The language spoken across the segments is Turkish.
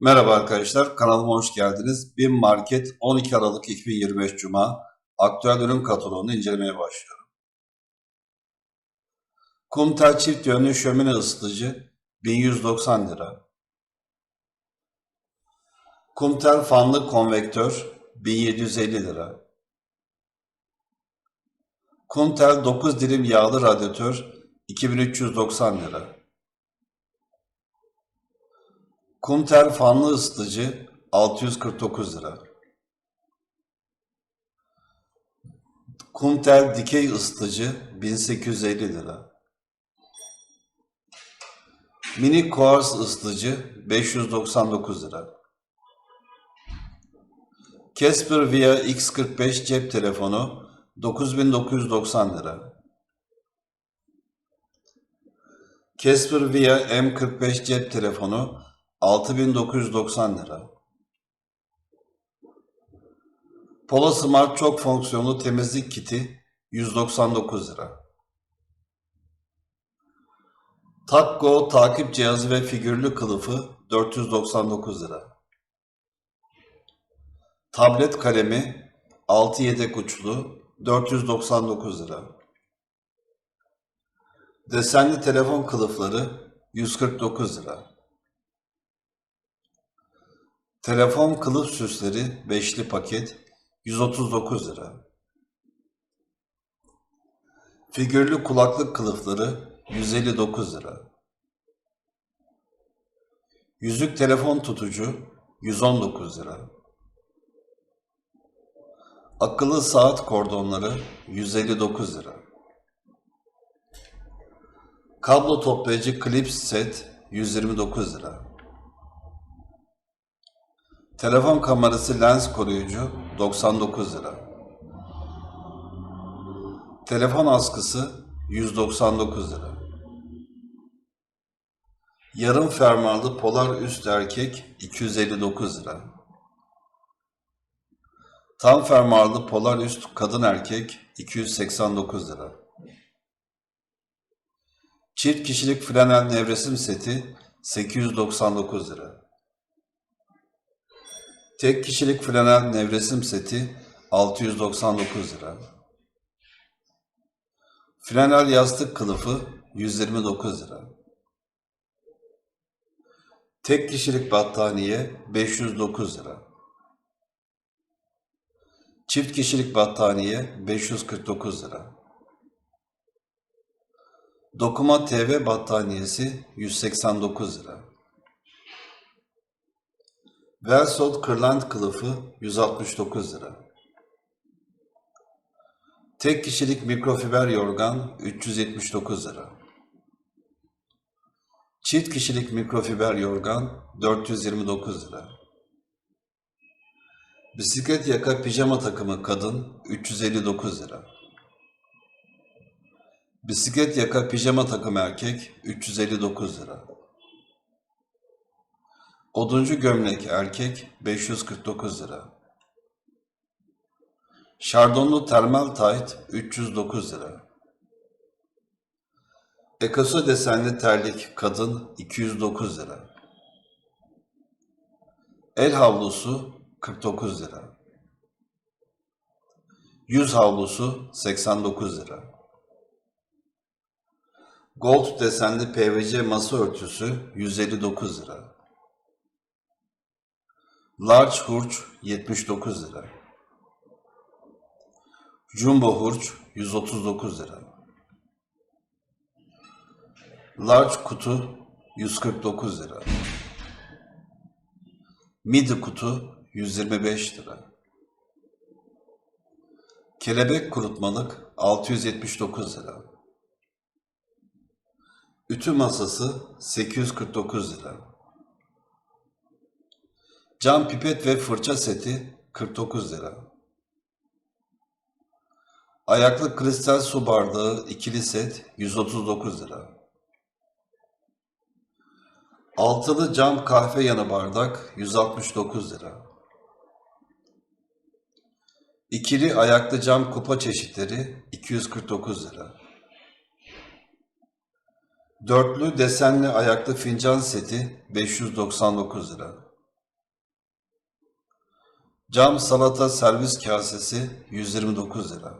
Merhaba arkadaşlar, kanalıma hoş geldiniz. BİM Market 12 Aralık 2025 Cuma aktüel ürün kataloğunu incelemeye başlıyorum. Kumtel çift yönlü şömine ısıtıcı 1190 lira. Kumtel fanlı konvektör 1750 lira. Kumtel 9 dilim yağlı radyatör 2390 lira. Kumtel fanlı ısıtıcı 649 lira. Kumtel dikey ısıtıcı 1850 lira. Mini kuars ısıtıcı 599 lira. Casper Via X45 cep telefonu 9990 lira. Casper Via M45 cep telefonu 6990 lira. Polo Smart çok fonksiyonlu temizlik kiti 199 lira. Takgo takip cihazı ve figürlü kılıfı 499 lira. Tablet kalemi 6 yedek uçlu 499 lira. Desenli telefon kılıfları 149 lira. Telefon kılıf süsleri beşli paket 139 lira. Figürlü kulaklık kılıfları 159 lira. Yüzük telefon tutucu 119 lira. Akıllı saat kordonları 159 lira. Kablo toplayıcı klips set 129 lira. Telefon kamerası lens koruyucu 99 lira. Telefon askısı 199 lira. Yarım fermuarlı polar üst erkek 259 lira. Tam fermuarlı polar üst kadın erkek 289 lira. Çift kişilik Flanel nevresim seti 899 lira. Tek kişilik Flanel nevresim seti 699 lira. Flanel yastık kılıfı 129 lira. Tek kişilik battaniye 509 lira. Çift kişilik battaniye 549 lira. Dokuma TV battaniyesi 189 lira. Velsot kırlent kılıfı 169 lira. Tek kişilik mikrofiber yorgan 379 lira. Çift kişilik mikrofiber yorgan 429 lira. Bisiklet yaka pijama takımı kadın 359 lira. Bisiklet yaka pijama takım erkek 359 lira. Oduncu gömlek erkek 549 lira. Şardonlu termal tayt 309 lira. Ekosu desenli terlik kadın 209 lira. El havlusu 49 lira. Yüz havlusu 89 lira. Gold desenli PVC masa örtüsü 159 lira. Large hurç 79 lira. Jumbo hurç 139 lira. Large kutu 149 lira. Midi kutu 125 lira. Kelebek kurutmalık 679 lira. Ütü masası 849 lira. Cam pipet ve fırça seti 49 lira. Ayaklı kristal su bardağı ikili set 139 lira. Altılı cam kahve yanı bardak 169 lira. İkili ayaklı cam kupa çeşitleri 249 lira. Dörtlü desenli ayaklı fincan seti 599 lira. Cam salata servis kasesi 129 lira.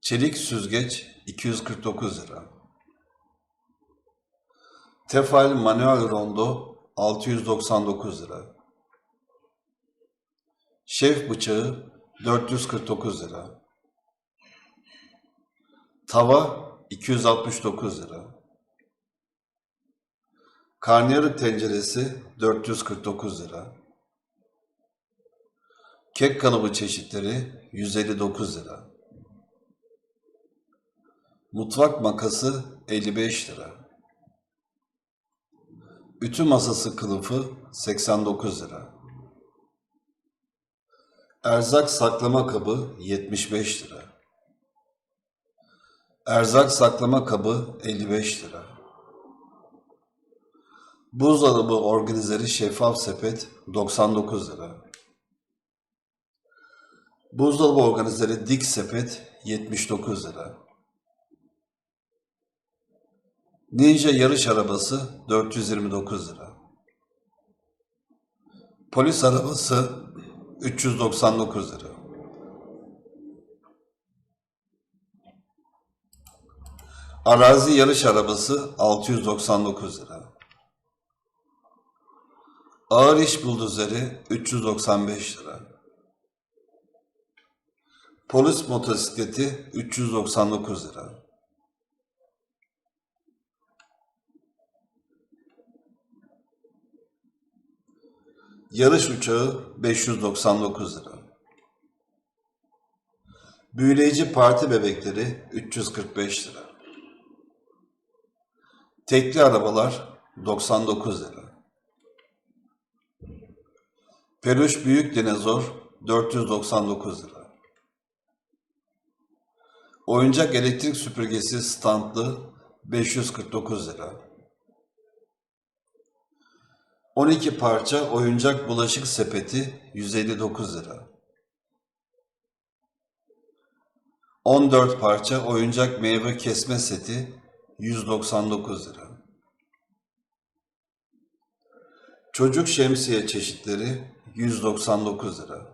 Çelik süzgeç 249 lira. Tefal manuel rondo 699 lira. Şef bıçağı 449 lira. Tava 269 lira. Karnıyarık tenceresi 449 lira. Kek kalıbı çeşitleri 159 lira. Mutfak makası 55 lira. Ütü masası kılıfı 89 lira. Erzak saklama kabı 75 lira. Erzak saklama kabı 55 lira. Buzdolabı organizeri şeffaf sepet 99 lira. Buzdolabı organizeri dik sepet 79 lira. Ninja yarış arabası 429 lira. Polis arabası 399 lira. Arazi yarış arabası 699 lira. Ağır iş buldozeri 395 lira. Polis motosikleti 399 lira. Yarış uçağı 599 lira. Büyüleyici parti bebekleri 345 lira. Tekli arabalar 99 lira. Peluş büyük dinozor 499 lira. Oyuncak elektrik süpürgesi standlı 549 lira. 12 parça oyuncak bulaşık sepeti 159 lira. 14 parça oyuncak meyve kesme seti 199 lira. Çocuk şemsiye çeşitleri 199 lira.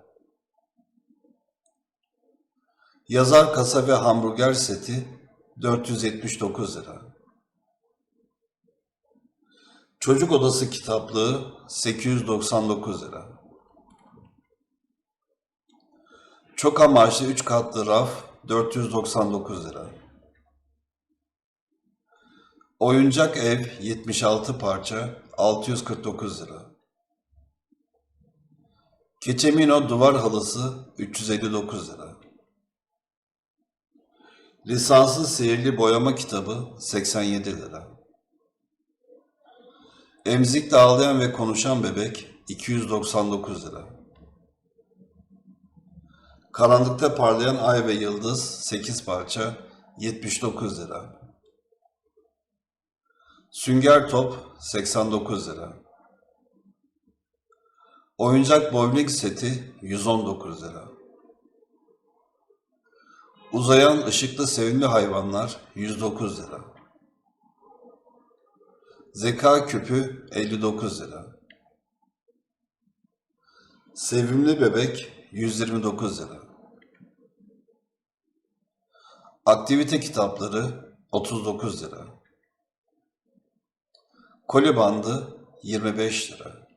Yazar kasa ve hamburger seti 479 lira. Çocuk odası kitaplığı 899 lira. Çok amaçlı 3 katlı raf 499 lira. Oyuncak ev 76 parça 649 lira. Keçemino duvar halısı 359 lira. Lisanslı sihirli boyama kitabı 87 lira. Emzikle ağlayan ve konuşan bebek 299 lira. Karanlıkta parlayan ay ve yıldız 8 parça 79 lira. Sünger top 89 lira. Oyuncak bowling seti 119 lira. Uzayan ışıklı sevimli hayvanlar 109 lira. Zeka küpü 59 lira. Sevimli bebek 129 lira. Aktivite kitapları 39 lira. Koli bandı 25 lira.